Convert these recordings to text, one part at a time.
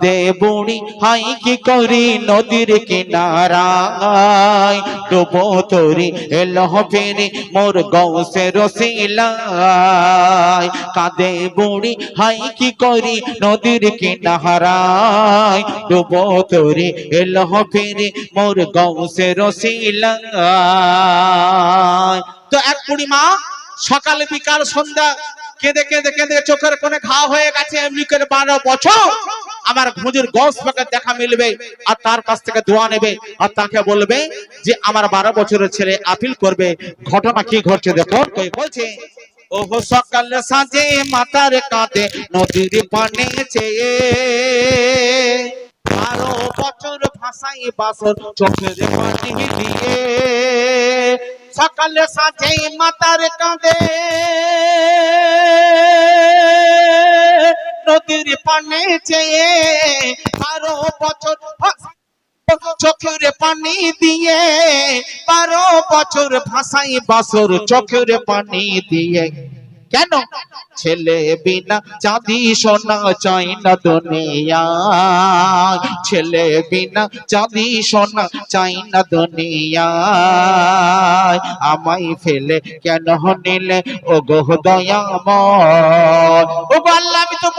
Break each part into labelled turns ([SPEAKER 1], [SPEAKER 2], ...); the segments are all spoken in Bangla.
[SPEAKER 1] কাঁদে বুড়ি হাই কি করি নদীর কিনারায়? ডুবো তরি, এলো ফিরি, মোর গৌসে রসিলায়। কাঁদে বুড়ি, হাই কি করি নদীর কিনারায়? ডুবো তরি, এলো ফিরি, মোর গৌসে রসিলায়। তো এক বুড়ি মা, সকালে বিকাল সন্ধ্যা, কেঁদে কেঁদে কেঁদে চোখের কোণে ঘা হয়ে গেছে, এমনি করে বারো বছর আমার ঘুজুর গস দেখা মিলবে আর তার কাছ থেকে দোয়া নেবে আর তাকে বলবে যে আমার বারো বছরের ছেলে আপিল করবে। ঘটনা কি ঘটছে দেখো বলছে? ওহো, সকালে সাজে মাতার কাঁধে নদীর পানে চেয়ে বারো বছর ভাষাই বাসর চোখের পানি দিয়ে। সকালে সাজে মাতার কাঁধে নদীর পানে চেয়ে বারো বছর চোখের পানি দিয়ে বারো বছর বাসর চোখের পানি দিয়ে। কেন? ছেলে বিনা চাঁদি সোনা চাই না দুনিয়া। ছেলে বিনা চাঁদি সোনা চাই না দুনিয়া। আমায় ফেলে কেন নিলে? ও গো দয়াময়। ও তো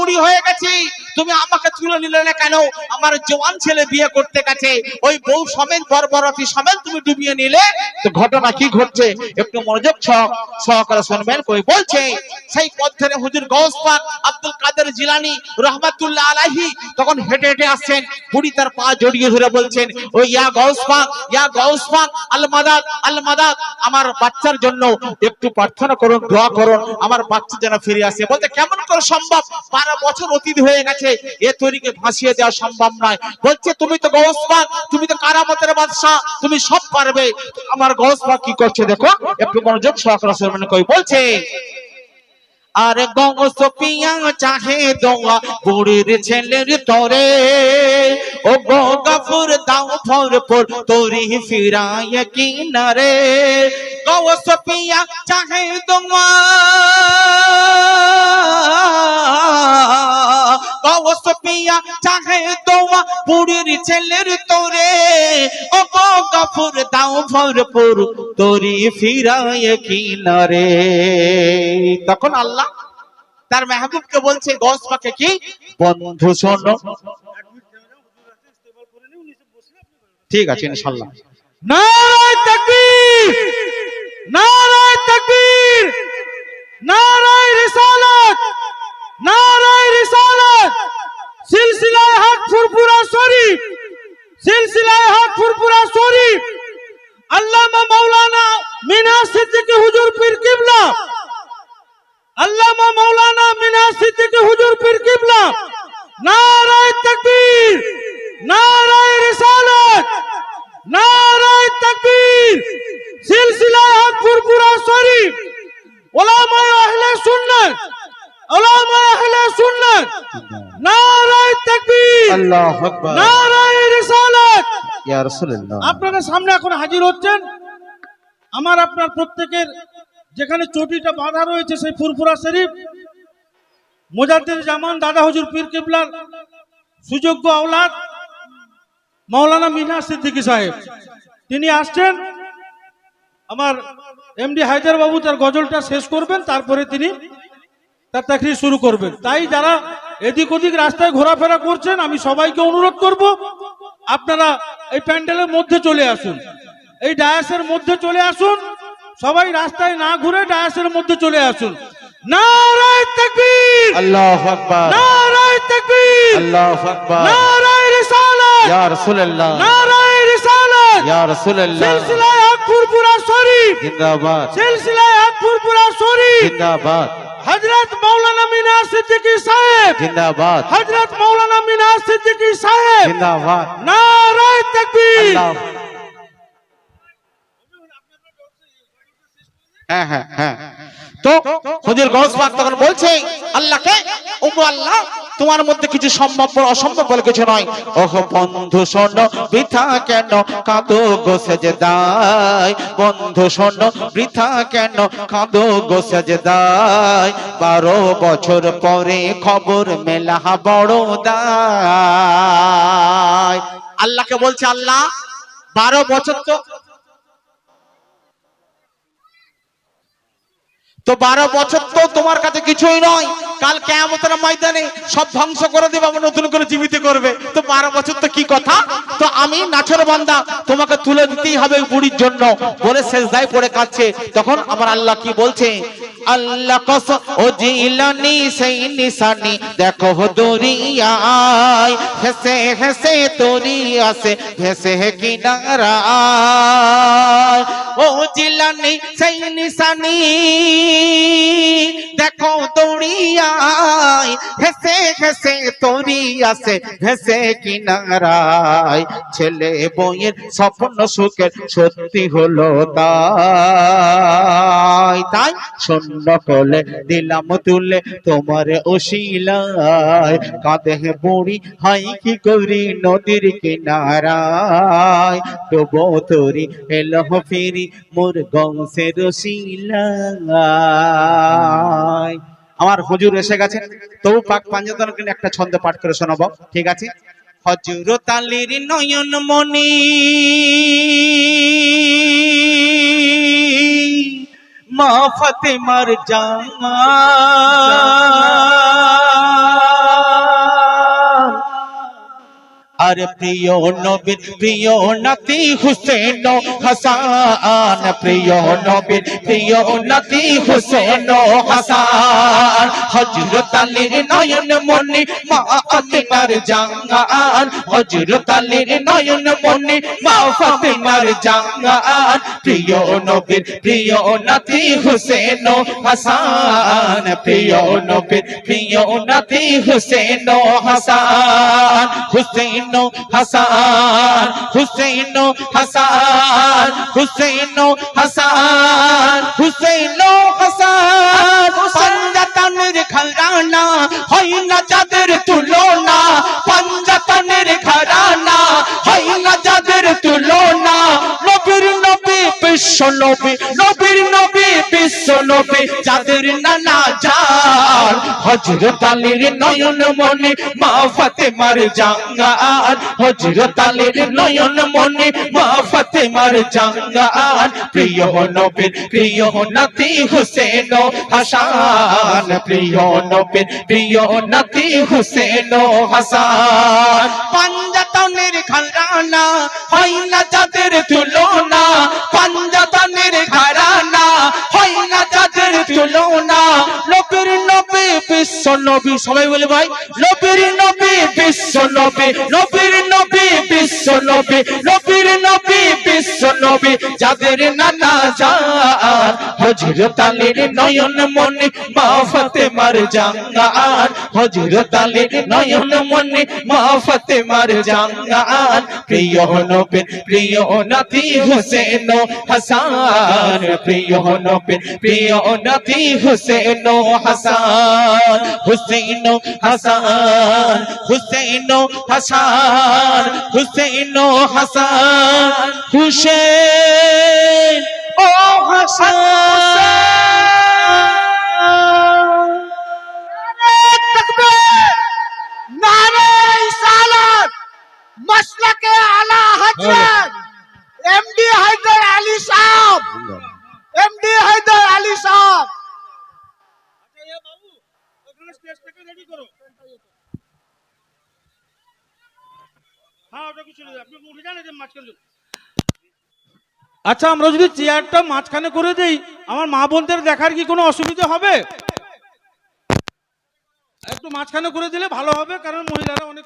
[SPEAKER 1] বুড়ি হয়ে গেছি। তুমি আমাকে তুলে নিলে না কেন? আমার জওয়ান ছেলে বিয়ে করতে গেছে। ওই বউ সমেত বরবরতি সমেত তুমি ডুবিয়ে নিলে? তো ঘটনা কি ঘটছে? একটু মনোযোগ সহকারে শুনবেন। কই বলছে, সেই পথ ধরে হুজুর গৌস পাক আব্দুল কাদের জিলানি রহমাতুল্লাহ আলাইহি তখন হেঁটে হেঁটে আসছেন। বুড়ি তার পা জড়িয়ে ধরে বলছেন, ওই ইয়া গৌস পাক, ইয়া গৌস পাক, আল মাদাদ আল মাদাদ, আমার বাচ্চার জন্য একটু প্রার্থনা করুন, দোয়া করুন, আমার বাচ্চা যেন ফিরে আসে। বলতে কেমন করে সম্ভব? বারো বছর অতীত হয়ে গেছে। এ তৈরিকে ভাসিয়ে দেওয়া সম্ভব নয়। বলছে, তুমি তো গৌসমান তুমি তো কারামতের বাদশা তুমি সব পারবে। আমার গৌস কি করছে দেখো? একটু মনোযোগ সহকারে শুনবেন কই বলছে আর গঙ্গস চাহে দোয়া, বুড়ির ছেলের তরে। ও গো গফুর দাও ফরপুর পর তোরি ফিরায় কিনারে। গঙ্গস পিয়া চাহে দোয়া। চাহে বুড়ির ছেলের তরে। ও দাও ফর পর তোরি ফিরায় কিনারে। তখন আল্লাহ তার মেহবুবকে বলছে গস পাকে কি? বন্ধু শোনো। ঠিক আছে ইনশাল্লাহ
[SPEAKER 2] নারায় তাকবীর! নারায় তাকবীর নারায় রিসালাত নারায় রিসালাত সিলসিলায়ে হক ফুরফুরা শরীফ সিলসিলায়ে হক ফুরফুরা শরীফ আল্লামা মাওলানা মিনা সিদ্দিকী হুজুর পীর কিবলা আল্লামা মাওলানা মিনা সিদ্দিকী হুজুর পীর কিবলা। নারায় তাকবীর নারায় রিসালাত নারায় তাকবীর। সিলসিলায়ে হক ফুরফুরা শরীফ। ওলামায়ে আহলে সুন্নাত ওলামায়ে আহলে সুন্নাত নারায় তাকবীর
[SPEAKER 1] আল্লাহ আকবার।
[SPEAKER 2] নারায় রিসালাত।
[SPEAKER 1] ইয়া রাসূলুল্লাহ।
[SPEAKER 2] আপনারা সামনে এখন হাজির হচ্ছেন। আমার আপনার প্রত্যেকের যেখানে চটিটা বাঁধা রয়েছে সেই ফুরফুরা শরীফ মোজাদ্দের জামান, দাদা হজুর পীর কিবলার সুযোগ্য আওলাদ মাওলানা মিনা সিদ্দিকী সাহেব। তিনি আসছেন, আমার এমডি হায়দার বাবু তার গজলটা শেষ করবেন, তারপরে তিনি তার চাকরি শুরু করবেন। তাই যারা এদিক ওদিক রাস্তায় ঘোরাফেরা করছেন, আমি সবাইকে অনুরোধ করব, আপনারা এই প্যান্ডেলের মধ্যে চলে আসুন। এই ডায়াসের মধ্যে চলে আসুন, সবাই রাস্তায় না ঘুরে ডায়াসের মধ্যে চলে আসুন। নারায় তাকবীর।
[SPEAKER 1] আল্লাহ আকবার।
[SPEAKER 2] নারায় তাকবীর।
[SPEAKER 1] আল্লাহ আকবার।
[SPEAKER 2] নারায় রিসালাত।
[SPEAKER 1] ইয়া রাসূলুল্লাহ।
[SPEAKER 2] নারায় রিসালাত।
[SPEAKER 1] ইয়া রাসূলুল্লাহ।
[SPEAKER 2] সিলসিলায়ে হক ফুরফুরা শরীফ।
[SPEAKER 1] জিন্দাবাদ।
[SPEAKER 2] সিলসিলায়ে হক ফুরফুরা শরীফ।
[SPEAKER 1] জিন্দাবাদ।
[SPEAKER 2] হযরত মাওলানা মিনা সিদ্দিকী সাহেব।
[SPEAKER 1] জিন্দাবাদ।
[SPEAKER 2] হযরত মাওলানা মিনা সিদ্দিকী সাহেব।
[SPEAKER 1] জিন্দাবাদ।
[SPEAKER 2] নারায় তাকবীর।
[SPEAKER 1] আল্লাহ। হ্যাঁ হ্যাঁ হ্যাঁ। তো হুজুর গৌস পাক তখন বলছে, আল্লাহকে ওগো আল্লাহ, তোমার মধ্যে কিছু সম্ভব অসম্ভব বলে কিছু নয়। ওহ বন্ধু শোনো, বৃথা কেন কাঁদো গো সেজদায়? বন্ধু শোনো, বৃথা কেন কাঁদো গো সেজদায়? বারো বছর পরে খবর মেলা বড় দায়। আল্লাহকে বলছে, আল্লাহ, বারো বছর তো তো বারো বছর তো তোমার কাছে কিছুই নয়। কাল কেমতের ময়দানে সব ধ্বংস করে দেবে, আবার নতুন করে জীবিত করবে। তো বারো বছর তো কি কথা? তো আমি নাচর বান্দা, তোমাকে তুলে দিতেই হবে বুড়ির জন্য। বলে শেষ দায় পড়ে কাঁদছে। তখন আমার আল্লাহ কি বলছে? আল্লাহ কস, ও জিলানি, সেই নিশানি, দেখো দরিয়ায় হেসে হেসে তোরি আসে ভেসে কিনারায়। ও জিলানি, সেই নিশানি দেখো দৌড়িয়ায় হেসে হেসে তোরি আসে ভেসে কিনারায় ছেলে বইয়ের স্বপ্ন সুখের সত্যি হলো তাই। তাই শূন্য কোলে দিলাম তুলে তোমার ওশিলায় কাঁদে বুড়ি, হাই কি করি নদীর কিনারায়? ডুবো তোরি এলো ফিরি মোর গংসের শিলায় আমার হুজুর এসে গেছে। তবু পাক পাঞ্জাতন কিন্তু একটা ছন্দ পাঠ করে শোনাবো। ঠিক আছে? হজুর তালির নয়ন মনি। মা ফতেমার জামা আর প্রিয় নবীর প্রিয় নাতি হুসেন, হাসান, প্রিয় নবীর প্রিয় নাতি হুসেন, হাসান। হজরত আলীর নয়ন মনি মা ফাতেমার জাঙ্গান। হজরত আলীর নয়ন মনি মা ফাতেমার জাঙ্গান। প্রিয় নবীর প্রিয় নাতি হুসেন, হাসান। প্রিয় নবীর প্রিয় নাতি হুসেন, হাসান। হুসেন হাসান হুসেন হাসান হুসেন হাসান হুসেন হাসান। পঞ্জাতনের ঘরানা হয় না যাদের তুলনা, পঞ্জাতনের ঘরানা হয় না যাদের তুলনা। নবীর নবী, বিশ্ব নবী নবী যাদের নানা যার হজরত আলীর নয়ন মনে মা ফাতেমার জাঙ্গার হজরত আলীর নয়ন মনে মা ফাতেমার জাঙ্গার প্রিয় নবীর, প্রিয় নাতি হুসেন হাসান। প্রিয় নবীর, প্রিয় নাতি হুসেন হাসান। পাঞ্জাতনের ঘরানা হয় না যাদের তুলনা বিশ্ব নবী, সবাই বলে ভাই, নবীর নবী, বিশ্ব নবী, নবীর নবী, বিশ্ব নবী, নবীর নবী, বিশ্ব নবী যাদের নানা যান হজরত আলীর নয়ন মনে মা ফাতেমার জাঙ্গান হজরত আলীর নয়ন মনে মা ফাতেমার জাঙ্গান প্রিয় নবীর প্রিয় নাতি হুসেন হাসান। প্রিয় নবীর প্রিয় নাতি হুসেন হাসান। হুসেন হাসান হুসেন হাসান হুসেন হাসান। হুসেন ও হাসান
[SPEAKER 3] মসলকে আলা হজরত। এমডি হায়দার আলী সাহেব এমডি হায়দার আলী সাহেব।
[SPEAKER 2] হ্যাঁ ওটা আপনি উঠে এই মাঝখানে আচ্ছা আমরা যদি চেয়ারটা মাঝখানে করে দেই, আমার মা বোনদের দেখার কি কোনো অসুবিধা হবে? একটু মাঝখানে করে দিলে ভালো হবে, কারণ মহিলারা অনেক